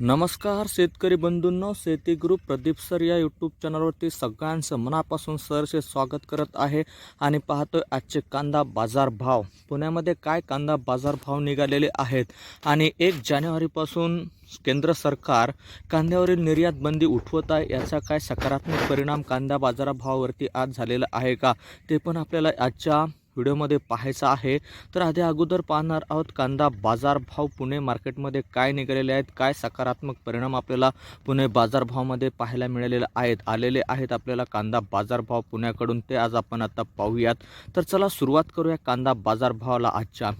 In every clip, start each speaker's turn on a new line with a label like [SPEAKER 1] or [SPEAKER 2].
[SPEAKER 1] नमस्कार शेतकरी बंधूंनो शेती ग्रुप प्रदीप सर या यूट्यूब चॅनलवरती सगळ्यांचं मनापासून सरसे स्वागत करत आहे आणि पाहतोय आजचे कांदा बाजार भाव. पुण्यामध्ये काय कांदा बाजार भाव निघालेले आहेत? आणि एक जानेवारीपासून केंद्र सरकार कांद्यावरील निर्यात बंदी उठवत आहे याचा काय सकारात्मक परिणाम कांदा बाजारभावावरती आज झालेला आहे का? ते पण आपल्याला आजच्या व्हिडिओमध्ये पाहायचा आहे तर आधी अगोदर पाहणार आहोत कांदा बाजारभाव पुणे मार्केटमध्ये काय निघालेले आहेत काय सकारात्मक परिणाम आपल्याला पुणे बाजारभावामध्ये पाहायला मिळालेले आहेत आलेले आहेत आपल्याला कांदा बाजारभाव पुण्याकडून ते आज आपण आता पाहूयात. तर चला सुरुवात करूया कांदा बाजारभावाला आजच्या.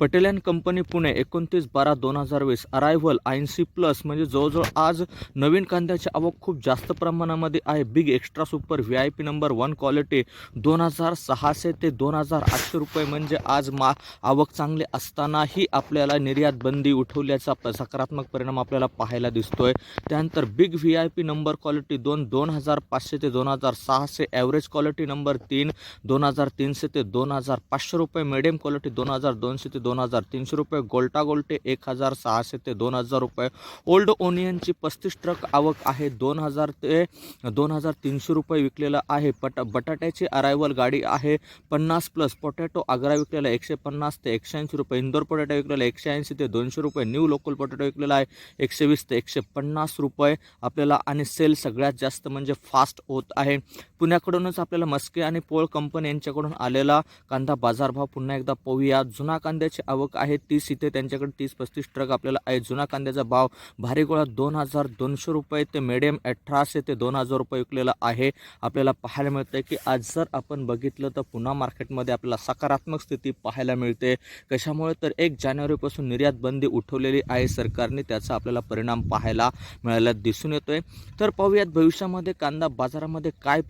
[SPEAKER 1] पटेल अँड कंपनी पुणे एकोणतीस बारा दोन हजार वीस. अरायव्हल ऐंशी प्लस म्हणजे जवळजवळ आज नवीन कांद्याची आवक खूप जास्त प्रमाणामध्ये आहे. Big extra super V I P number one quality दोन हजार सहाशे ते दोन हजार आठशे रुपये म्हणजे आज मा आवक चांगली असतानाही आपल्याला निर्यात बंदी उठवल्याचा सकारात्मक परिणाम आपल्याला पाहायला दिसतोय. त्यानंतर big V I P number quality दोन दोन हजार पाचशे ते दोन हजार सहाशे. ॲव्हरेज क्वालिटी नंबर तीन दोन हजार तीनशे ते दोन हजार पाचशे रुपये. मिडियम क्वालिटी दोन हजार दोनशे ते दोन हजार तीनशे रुपये गोल्टा गोल्टे एक हजार सहाशे ते दोन हजार रुपये. ओल्ड ओनियनची पस्तीस ट्रक आवक आहे दोन हजार ते दोन हजार तीनशे रुपये विकलेलं आहे. पट बटाट्याची अरायवल गाडी आहे पन्नास प्लस पोटॅटो आग्रा विकलेला एकशे पन्नास ते एकशे ऐंशी रुपये. इंदोर पोटॅटो विकलेला एकशे ऐंशी ते दोनशे रुपये. न्यू लोकल पोटॅटो विकलेला आहे एकशे वीस ते एकशे पन्नास रुपये आपल्याला. आणि सेल सगळ्यात जास्त म्हणजे फास्ट होत आहे. पुण्याकडूनच आपल्याला मस्के आणि पोळ कंपनी यांच्याकडून आलेला कांदा बाजारभाव पुन्हा एकदा पाहूया. जुना कांद्याची आवक आहे. तीस इथे त्यांच्याकडे तीस पस्तीस ट्रक आपल्याला आहे जुना कांद्याचा भाव भारी गोळा दोन हजार दोनशे रुपये ते मिडियम अठराशे ते दोन हजार रुपये विकलेला आहे. आपल्याला पाहायला मिळतं की आज जर आपण बघितलं तर पुन्हा मार्केटमध्ये आपल्याला सकारात्मक स्थिती पाहायला मिळते. कशामुळे? तर एक जानेवारीपासून निर्यात बंदी उठवलेली आहे सरकारने. त्याचा आपल्याला परिणाम पाहायला मिळायला दिसून येतोय. तर पाहूयात भविष्यामध्ये कांदा बाजारामध्ये काय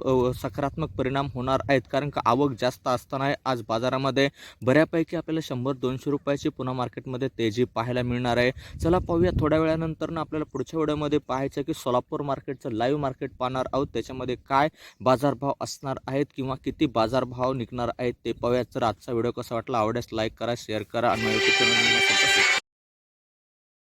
[SPEAKER 1] सकारात्मक परिणाम होणार आहेत? कारण का आवक जास्त असताना आज बाजारामध्ये बऱ्यापैकी आपल्याला शंभर दोनशे रुपयाची पुन्हा मार्केटमध्ये तेजी पाहायला मिळणार आहे. चला पाहूया थोड्या वेळानंतर ना आपल्याला पुढच्या व्हिडिओमध्ये पाहायचं की सोलापूर मार्केटचं लाईव्ह मार्केट पाहणार आहोत. त्याच्यामध्ये काय बाजारभाव असणार आहेत किंवा किती बाजारभाव निघणार आहेत ते पाहूया. जर आजचा व्हिडिओ कसा वाटला आवडेस लाईक करा शेअर करा आणि